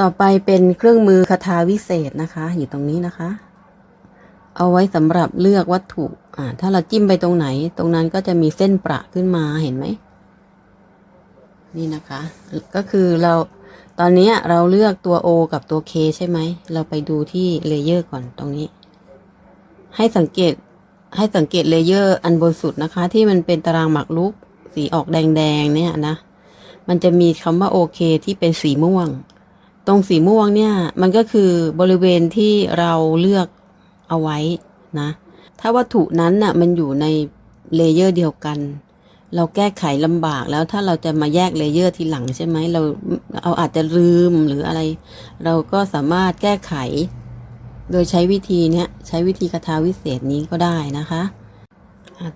ต่อไปเป็นเครื่องมือคาถาวิเศษนะคะ อยู่ตรงนี้นะคะ เอาไว้สำหรับเลือกวัตถุอ่าถ้าเราจิ้มไปตรงไหน ตรงนั้นก็จะมีเส้นประขึ้นมาเห็นไหมนี่นะคะ ก็คือเราตอนนี้เราเลือกตัว O กับตัว K ใช่ไหม เราไปดูที่เลเยอร์ก่อนตรงนี้ ให้สังเกตให้สังเกตเลเยอร์อันบนสุดนะคะ ที่มันเป็นตารางหมากรุกสีออกแดงๆเนี่ยนะ มันจะมีคำว่าโอเคที่เป็นสีม่วง ตรงสีม่วงเนี่ยมันก็คือบริเวณที่เราเลือกเอาไว้นะ ถ้าวัตถุนั้นน่ะมันอยู่ในเลเยอร์เดียวกัน เราแก้ไขลำบากแล้วถ้าเราจะมาแยกเลเยอร์ทีหลังใช่ไหมเราเอาอาจจะลืมหรืออะไร เราก็สามารถแก้ไข โดยใช้วิธีเนี้ยใช้วิธีคาถาวิเศษนี้ก็ได้นะคะ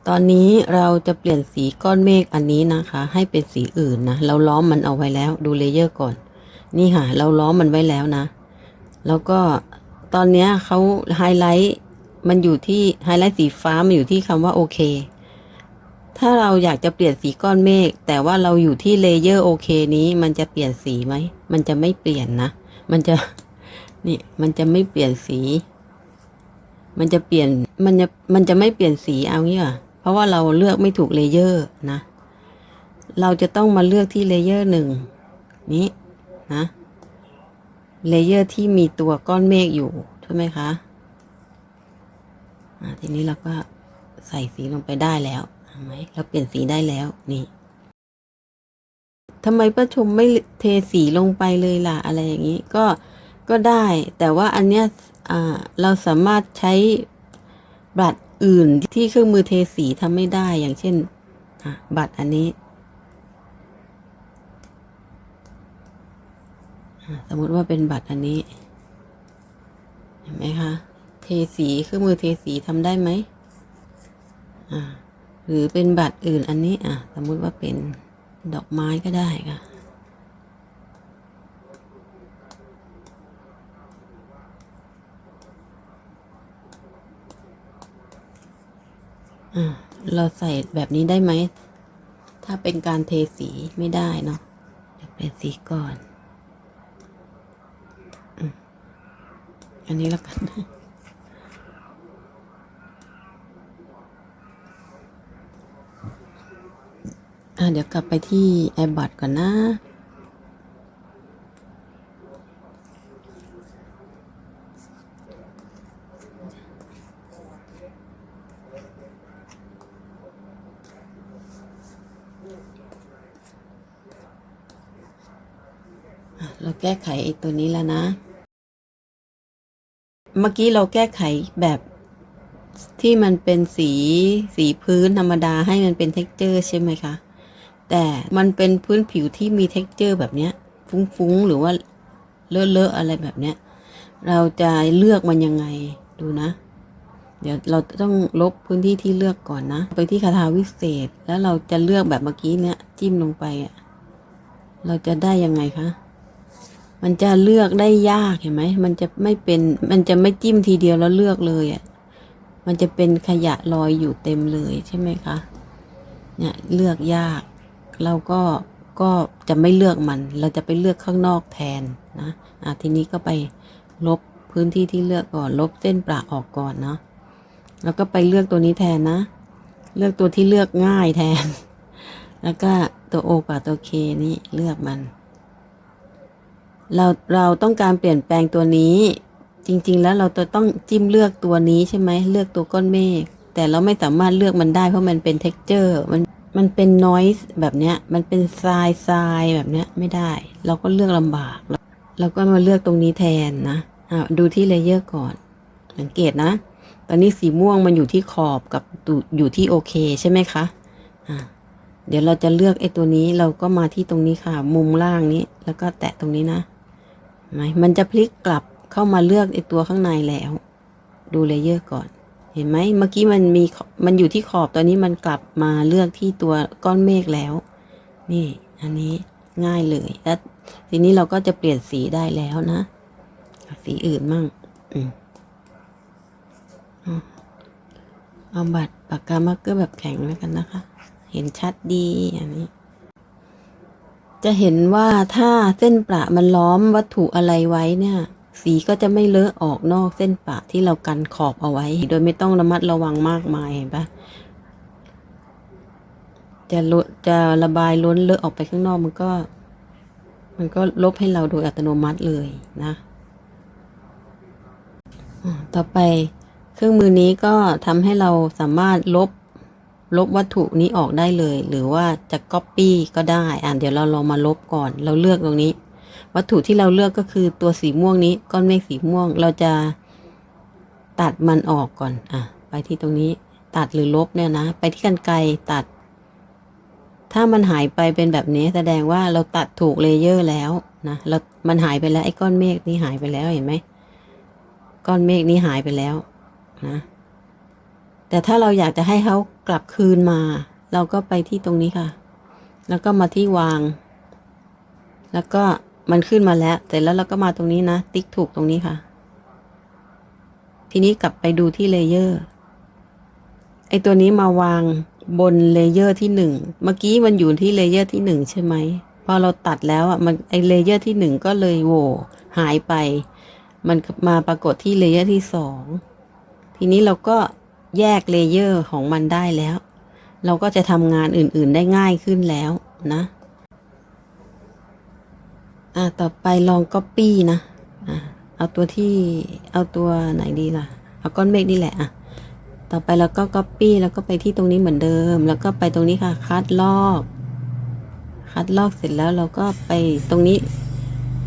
ตอนนี้เราจะเปลี่ยนสีก้อนเมฆอันนี้นะคะ ให้เป็นสีอื่นนะ เราล้อมมันเอาไว้แล้วดูเลเยอร์ก่อน นี่ค่ะ เราล้อมมันไว้แล้วนะ แล้วก็ตอนนี้เขาไฮไลท์มันอยู่ที่ไฮไลท์สีฟ้ามันอยู่ที่คำว่าโอเค ถ้าเราอยากจะเปลี่ยนสีก้อนเมฆแต่ว่าเราอยู่ที่เลเยอร์โอเคนี้มันจะเปลี่ยนสีไหม มันจะไม่เปลี่ยนนะ มันจะนี่มันจะไม่เปลี่ยนสี มันจะเปลี่ยน มันจะ มันจะไม่เปลี่ยนสีเอางี้อะเพราะว่าเราเลือกไม่ถูกเลเยอร์นะ เราจะต้องมาเลือกที่เลเยอร์หนึ่งนี้ นะเลเยอร์ที่มีตัวก้อนเมฆอยู่ ใช่ไหมคะทีนี้เราก็ใส่สีลงไปได้แล้วเห็นไหมเราเปลี่ยนสีได้แล้วนี่ทำไมป้าชมไม่เทสีลงไปเลยล่ะ อะไรอย่างนี้ ก็ก็ได้ แต่ว่าอันเนี้ยเราสามารถใช้บัตรอื่นที่เครื่องมือเทสีทำไม่ได้อย่างเช่นบัตรอันนี้ อะ สมมติว่าเป็นบัตรอันนี้ เห็นไหมคะ เทสีเครื่องมือเทสีทำได้ไหมอ่าหรือเป็นบัตรอื่นอันนี้อะ สมมุติว่าเป็นดอกไม้ก็ได้ค่ะ เราใส่แบบนี้ได้ไหม ถ้าเป็นการเทสีไม่ได้เนาะเดี๋ยวเปลี่ยนสีก่อน อืม อันนี้แล้วกัน อะเดี๋ยวกลับไปที่ไอบัตก่อนนะอะเราแก้ไขไอ้ตัวนี้แล้วนะ เมื่อกี้เราแก้ไขแบบที่มันเป็นสีสีพื้นธรรมดาให้มันเป็นเท็กเจอร์ใช่ไหมคะ แต่มันเป็นพื้นผิวที่มีเท็กเจอร์แบบเนี้ย ฟุ้งๆ หรือว่าเลอะๆอะไรแบบเนี้ย เราจะเลือกมันยังไงดูนะ เดี๋ยวเราต้องลบพื้นที่ที่เลือกก่อนนะ ไปที่คาถาวิเศษ แล้วเราจะเลือกแบบเมื่อกี้เนี้ยจิ้มลงไปอะเราจะได้ยังไงคะ มันจะเลือกได้ยากเห็นไหม มันจะไม่เป็น มันจะไม่จิ้มทีเดียวแล้วเลือกเลยอะ มันจะเป็นขยะลอยอยู่เต็มเลยใช่ไหมคะ เนี่ยเลือกยาก เราก็ก็จะไม่เลือกมัน เราจะไปเลือกข้างนอกแทนนะอะทีนี้ก็ไปลบพื้นที่ที่เลือกก่อน ลบเส้นประออกก่อนเนาะ แล้วก็ไปเลือกตัวนี้แทนนะ เลือกตัวที่เลือกง่ายแทน แล้วก็ตัวโอกับตัวเคนี่เลือกมัน เราเราต้องการเปลี่ยนแปลงตัวนี้ จริงๆ แล้วเราจะต้องจิ้มเลือกตัวนี้ใช่ไหมเลือกตัวก้อนเมฆแต่เราไม่สามารถเลือกมันได้เพราะมันเป็น t e x t อร์มันมันเป็น noise แบบเนี้ยมันเป็นทรายทรายแบบเนี้ยไม่ได้ เราก็เลือกลำบากเราก็มาเลือกตรงนี้แทนนะอ่าดูที่เลเยอร์ก่อน สังเกตนะ ตอนนี้สีม่วงมันอยู่ที่ขอบกับตุอยู่ที่โอเคใช่ไหมคะอ่าเดี๋ยวเราจะเลือกไอ้ตัวนี้เราก็มาที่ตรงนี้ค่ะ มุมล่างนี้ แล้วก็แตะตรงนี้นะ ไหมมันจะพลิกกลับเข้ามาเลือกไอตัวข้างในแล้ว ดูเลเยอร์ก่อน เห็นไหมเมื่อกี้มันมีมันอยู่ที่ขอบตอนนี้มันกลับมาเลือกที่ตัวก้อนเมฆแล้ว นี่ อันนี้ง่ายเลยแล้วทีนี้เราก็จะเปลี่ยนสีได้แล้วนะ สีอื่นมั่งอเอาบัตรปากกามาร์กเกอร์แบบแข็งแล้วกันนะคะ เห็นชัดดีอันนี้ จะเห็นว่าถ้าเส้นประมันล้อมวัตถุอะไรไว้เนี่ย สีก็จะไม่เลอะออกนอกเส้นประที่เรากันขอบเอาไว้ โดยไม่ต้องระมัดระวังมากมายเห็นปะจะลดจะระบายล้นเลอะออกไปข้างนอกมันก็ มันก็ลบให้เราโดยอัตโนมัติเลยนะต่อไปเครื่องมือนี้ก็ทำให้เราสามารถลบ ลบวัตถุนี้ออกได้เลย หรือว่าจะก๊อปปี้ก็ได้ อ่าเดี๋ยวเราลองมาลบก่อน เราเลือกตรงนี้ วัตถุที่เราเลือกก็คือตัวสีม่วงนี้ ก้อนเมฆสีม่วง เราจะตัดมันออกก่อน อะ ไปที่ตรงนี้ ตัดหรือลบเนี่ยนะ ไปที่กันไกรตัด ถ้ามันหายไปเป็นแบบนี้แสดงว่าเราตัดถูกเลเยอร์แล้วนะเรามันหายไปแล้วไอ้ก้อนเมฆนี้หายไปแล้วเห็นไหม ก้อนเมฆนี้หายไปแล้วนะ แต่ถ้าเราอยากจะให้เขา กลับคืนมา เราก็ไปที่ตรงนี้ค่ะ แล้วก็มาที่วาง แล้วก็มันขึ้นมาแล้ว เสร็จแล้วเราก็มาตรงนี้นะ ติ๊กถูกตรงนี้ค่ะ ทีนี้กลับไปดูที่เลเยอร์ ไอตัวนี้มาวางบนเลเยอร์ที่หนึ่ง เมื่อกี้มันอยู่ที่เลเยอร์ที่หนึ่งใช่ไหม พอเราตัดแล้วอะ มันไอเลเยอร์ที่หนึ่งก็เลยโวหายไป มันมาปรากฏที่เลเยอร์ที่สอง ทีนี้เราก็ แยกเลเยอร์ของมันได้แล้ว เราก็จะทำงานอื่นๆได้ง่ายขึ้นแล้วนะอ่าต่อไปลอง Copy นะอ่าเอาตัวที่เอาตัวไหนดีล่ะ เอาก้อนเมฆนี่แหละอะต่อไปเราก็ Copy แล้วก็ไปที่ตรงนี้เหมือนเดิม แล้วก็ไปตรงนี้ค่ะ คัดลอก คัดลอกเสร็จแล้วเราก็ไปตรงนี้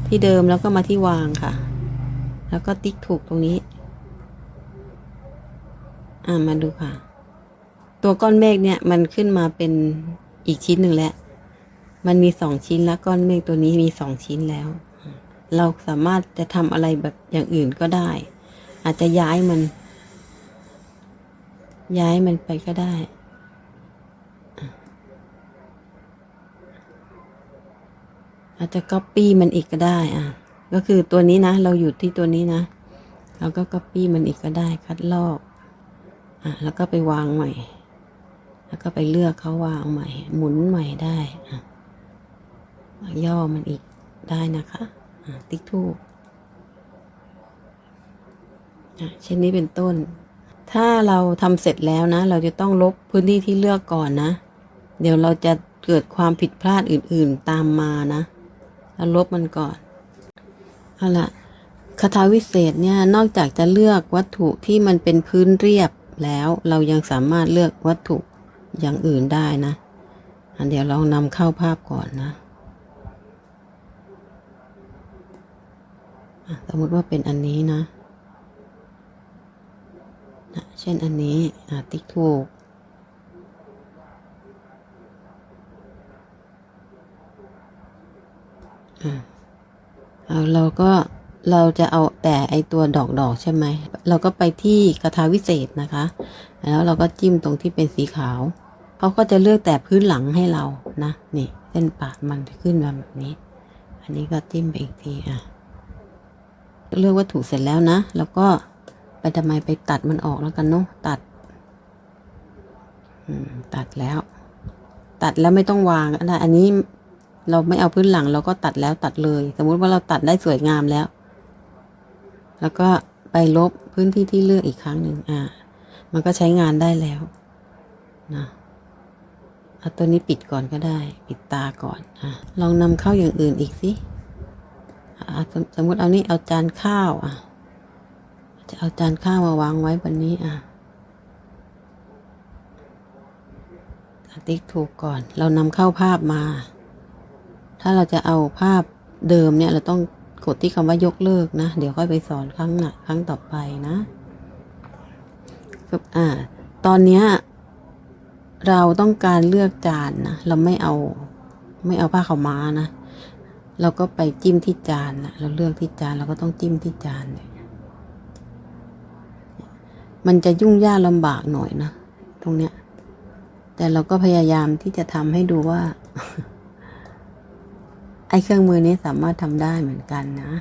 ที่เดิมแล้วก็มาที่วางค่ะ แล้วก็ติ๊กถูกตรงนี้ อ่ามาดูค่ะ ตัวก้อนเมฆเนี่ยมันขึ้นมาเป็นอีกชิ้นหนึ่งแล้ว มันมีสองชิ้นแล้วก้อนเมฆตัวนี้มีสองชิ้นแล้ว เราสามารถจะทำอะไรแบบอย่างอื่นก็ได้ อาจจะย้ายมัน ย้ายมันไปก็ได้อาจจะก๊อปปี้มันอีกก็ได้อะ ก็คือตัวนี้นะ เราอยู่ที่ตัวนี้นะ เราก็ก๊อปปี้มันอีกก็ได้ คัดลอก แล้วก็ไปวางใหม่ แล้วก็ไปเลือกเขาวางใหม่ หมุนใหม่ได้อะย่อมันอีกได้นะคะะติ๊กถูกอะเช่นนี้เป็นต้น ถ้าเราทำเสร็จแล้วนะ เราจะต้องลบพื้นที่ที่เลือกก่อนนะ เดี๋ยวเราจะเกิดความผิดพลาดอื่นๆตามมานะเราลบมันก่อน เอาละคาถาวิเศษเนี่ย นอกจากจะเลือกวัตถุที่มันเป็นพื้นเรียบ แล้วเรายังสามารถเลือกวัตถุอย่างอื่นได้นะ อันเดี๋ยวลองนำเข้าภาพก่อนนะ สมมติว่าเป็นอันนี้นะนะเช่นอันนี้อะติ๊กถูกอะเอาเราก็ เราจะเอาแต่ไอตัวดอกดอกใช่ไหม เราก็ไปที่กระทาวิเศษนะคะ แล้วเราก็จิ้มตรงที่เป็นสีขาว เขาก็จะเลือกแต่พื้นหลังให้เรานะ นี่เส้นปากมันจะขึ้นมาแบบนี้ อันนี้ก็จิ้มไปอีกทีอะ เลือกวัตถุเสร็จแล้วนะ แล้วก็ไปทำไมไปตัดมันออกแล้วกันเนาะ ตัดตัดแล้ว ตัดแล้วไม่ต้องวางได้อันนี้เราไม่เอาพื้นหลังเราก็ตัดแล้วตัดเลย สมมุติว่าเราตัดได้สวยงามแล้ว แล้วก็ไปลบพื้นที่ที่เลือกอีกครั้งหนึ่งอ่า มันก็ใช้งานได้แล้วนะเอาตัวนี้ปิดก่อนก็ได้ ปิดตาก่อนอะลองนำเข้าอย่างอื่นอีกสิอะสมสมมติเอานี่เอาจานข้าวอะ จะเอาจานข้าวมาวางไว้บนนี้อะติ๊กถูกก่อน เรานำเข้าภาพมา ถ้าเราจะเอาภาพเดิมเนี่ยเราต้อง กดที่คำว่ายกเลิกนะ เดี๋ยวค่อยไปสอนครั้งหน้าครั้งต่อไปนะอ่า ตอนเนี้ยเราต้องการเลือกจานนะ เราไม่เอาไม่เอาผ้าขาวม้านะ เราก็ไปจิ้มที่จานนะเราเลือกที่จานเราก็ต้องจิ้มที่จานเลยมันจะยุ่งยากลำบากหน่อยนะ ตรงเนี้ย แต่เราก็พยายามที่จะทำให้ดูว่า อ้เครื่องมือนี้สามารถทำได้เหมือนกันนะ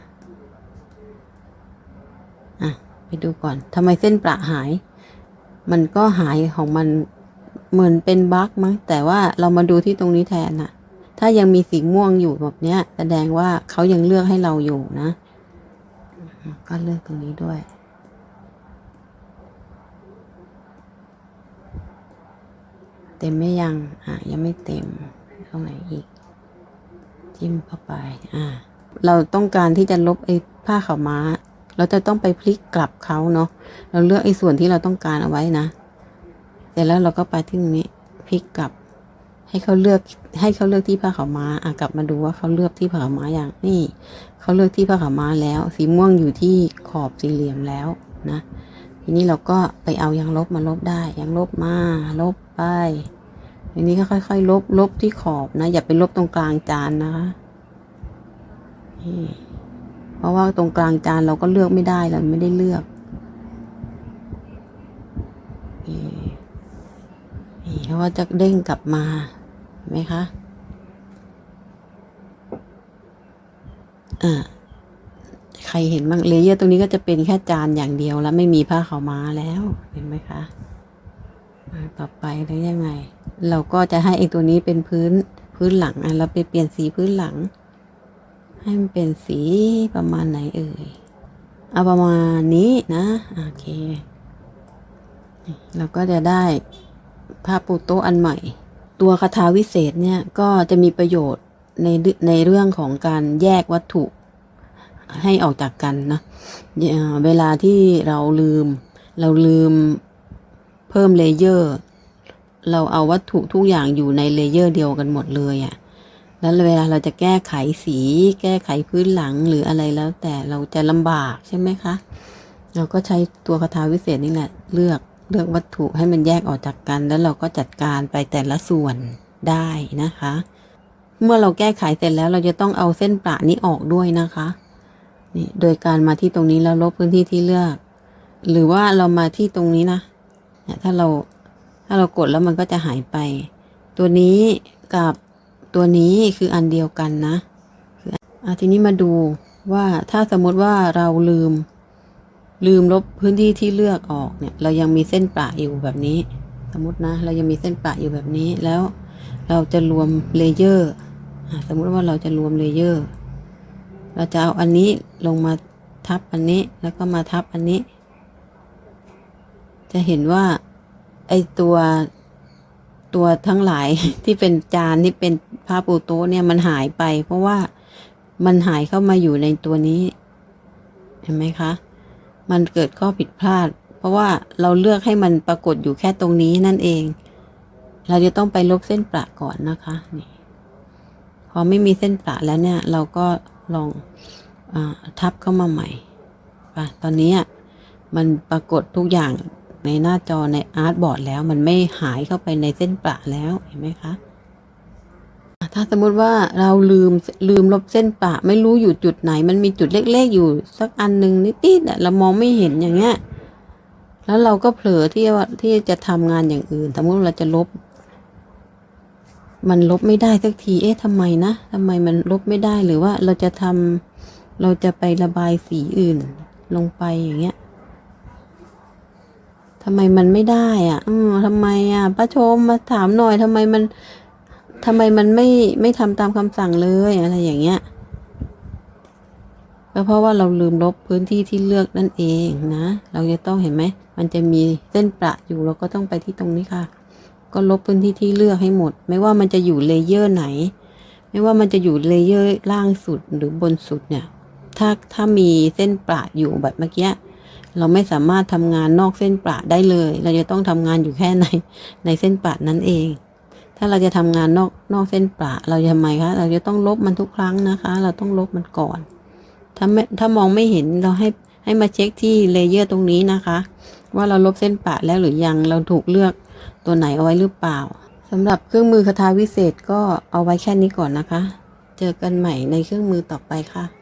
อะ ไปดูก่อนทำไมเส้นประหาย มันก็หายของมันเหมือนเป็นบั๊กมั้งแต่ว่าเรามาดูที่ตรงนี้แทนนะถ้ายังมีสีม่วงอยู่แบบเนี้ย แสดงว่าเขายังเลือกให้เราอยู่นะ ก็เลือกตรงนี้ด้วยเต็มไม่ยัง อะ ยังไม่เต็มตรงไหนอีก จิ้มเข้าไปอ่าเราต้องการที่จะลบไอ้ผ้าขาวม้า เราจะต้องไปพลิกกลับเขาเนาะเราเลือกไอ้ส่วนที่เราต้องการเอาไว้นะเสร็จแล้วเราก็ไปที่ตรงนี้พลิกกลับ ให้เขาเลือกให้เขาเลือกที่ผ้าขาวม้าอะกลับมาดูว่าเขาเลือกที่ผ้าขาวม้าอย่างนี่เขาเลือกที่ผ้าขาวม้าแล้ว สีม่วงอยู่ที่ขอบสี่เหลี่ยมแล้วนะทีนี้เราก็ไปเอายางลบมาลบได้ยางลบมาลบไป ทีนี้ก็ค่อย ๆ ลบลบที่ขอบนะ อย่าไปลบตรงกลางจานนะคะเพราะว่าตรงกลางจานเราก็เลือกไม่ได้เราไม่ได้เลือกนี่เพราะว่าจะเด้งกลับมาเห็นไหมคะอ่าใครเห็นบ้างเลเยอร์ตรงนี้ก็จะเป็นแค่จานอย่างเดียวแล้วไม่มีผ้าขาวม้าแล้วเห็นไหมคะ ต่อไปแล้วยังไง เราก็จะให้ไอ้ตัวนี้เป็นพื้นพื้นหลังอะเราไปเปลี่ยนสีพื้นหลัง ให้มันเป็นสีประมาณไหนเอ่ยเอาประมาณนี้นะโอเค เราก็จะได้ผ้าปูโต๊ะอันใหม่ ตัวคาถาวิเศษเนี่ยก็จะมีประโยชน์ในในเรื่องของการแยกวัตถุให้ออกจากกันนะเวลาที่เราลืม เราลืมเพิ่มเลเยอร์ เราเอาวัตถุทุกอย่างอยู่ในเลเยอร์เดียวกันหมดเลยอะ่ะ แล้วเวลาเราจะแก้ไขสี แก้ไขพื้นหลังหรืออะไรแล้ว แต่เราจะลำบากใช่ไหมคะ เราก็ใช้ตัวคาถาวิเศษนี่แหละ เลือกเลือกวัตถุให้มันแยกออกจากกัน แล้วเราก็จัดการไปแต่ละส่วนได้นะคะ เมื่อเราแก้ไขเสร็จแล้วเราจะต้องเอาเส้นประนี้ออกด้วยนะคะนี่โดยการมาที่ตรงนี้แล้วลบพื้นที่ที่เลือก หรือว่าเรามาที่ตรงนี้นะถ้าเราาเรากดแล้วมันก็จะหายไป ตัวนี้กับตัวนี้คืออันเดียวกันนะคืออะทีนี้มาดูว่าถ้าสมมติว่าเราลืม ลืมลบพื้นที่ที่เลือกออกเนี่ย เรายังมีเส้นประอยู่แบบนี้ สมมตินะ เรายังมีเส้นประอยู่แบบนี้แล้วเราจะรวมเลเยอร์สมมติว่าเราจะรวมเลเยอร์ เราจะเอาอันนี้ลงมาทับอันนี้แล้วก็มาทับอันนี้ จะเห็นว่า ไอตัวตัวทั้งหลายที่เป็นจานที่เป็นผ้าปูโต๊ะเนี่ยมันหายไป เพราะว่ามันหายเข้ามาอยู่ในตัวนี้ เห็นไหมคะ มันเกิดข้อผิดพลาด เพราะว่าเราเลือกให้มันปรากฏอยู่แค่ตรงนี้นั่นเอง เราจะต้องไปลบเส้นประก่อนนะคะนี่พอไม่มีเส้นประแล้วเนี่ย เราก็ลองอทับเข้ามาใหม่ปะตอนนี้มันปรากฏทุกอย่าง ในหน้าจอในอาร์ตบอร์ดแล้ว มันไม่หายเข้าไปในเส้นประแล้วเห็นไหมคะถ้าสมมุติว่าเราลืมลืมลบเส้นประไม่รู้อยู่จุดไหน มันมีจุดเล็กๆอยู่สักอันหนึ่งนิดๆอะเรามองไม่เห็นอย่างเงี้ยแล้วเราก็เผลอที่ว่าที่จะทำงานอย่างอื่น สมมติเราจะลบ มันลบไม่ได้สักที เอ๊ะทำไมนะทำไมมันลบไม่ได้หรือว่าเราจะทำเราจะไประบายสีอื่นลงไปอย่างเงี้ย ทำไมมันไม่ได้อะอืมทำไมอะป้าชมมาถามหน่อยทำไมมันทำไมมันไม่ไม่ทำตามคำสั่งเลยอะไรอย่างเงี้ยก็เพราะว่าเราลืมลบพื้นที่ที่เลือกนั่นเองนะ เราจะต้องเห็นไหม มันจะมีเส้นประอยู่เราก็ต้องไปที่ตรงนี้ค่ะ ก็ลบพื้นที่ที่เลือกให้หมด ไม่ว่ามันจะอยู่เลเยอร์ไหน ไม่ว่ามันจะอยู่เลเยอร์ล่างสุดหรือบนสุดเนี่ย ถ้าถ้ามีเส้นประอยู่แบบเมื่อกี้ เราไม่สามารถทำงานนอกเส้นประได้เลย เราจะต้องทำงานอยู่แค่ในในเส้นประนั้นเอง ถ้าเราจะทำงานนอกนอกเส้นประเราจะทำไมคะ เราจะต้องลบมันทุกครั้งนะคะ เราต้องลบมันก่อน ถ้าไม่ถ้ามองไม่เห็นเราให้ให้มาเช็คที่เลเยอร์ตรงนี้นะคะ ว่าเราลบเส้นประแล้วหรือยังเราถูกเลือกตัวไหนเอาไว้หรือเปล่าสำหรับเครื่องมือคาถาวิเศษก็เอาไว้แค่นี้ก่อนนะคะ เจอกันใหม่ในเครื่องมือต่อไปค่ะ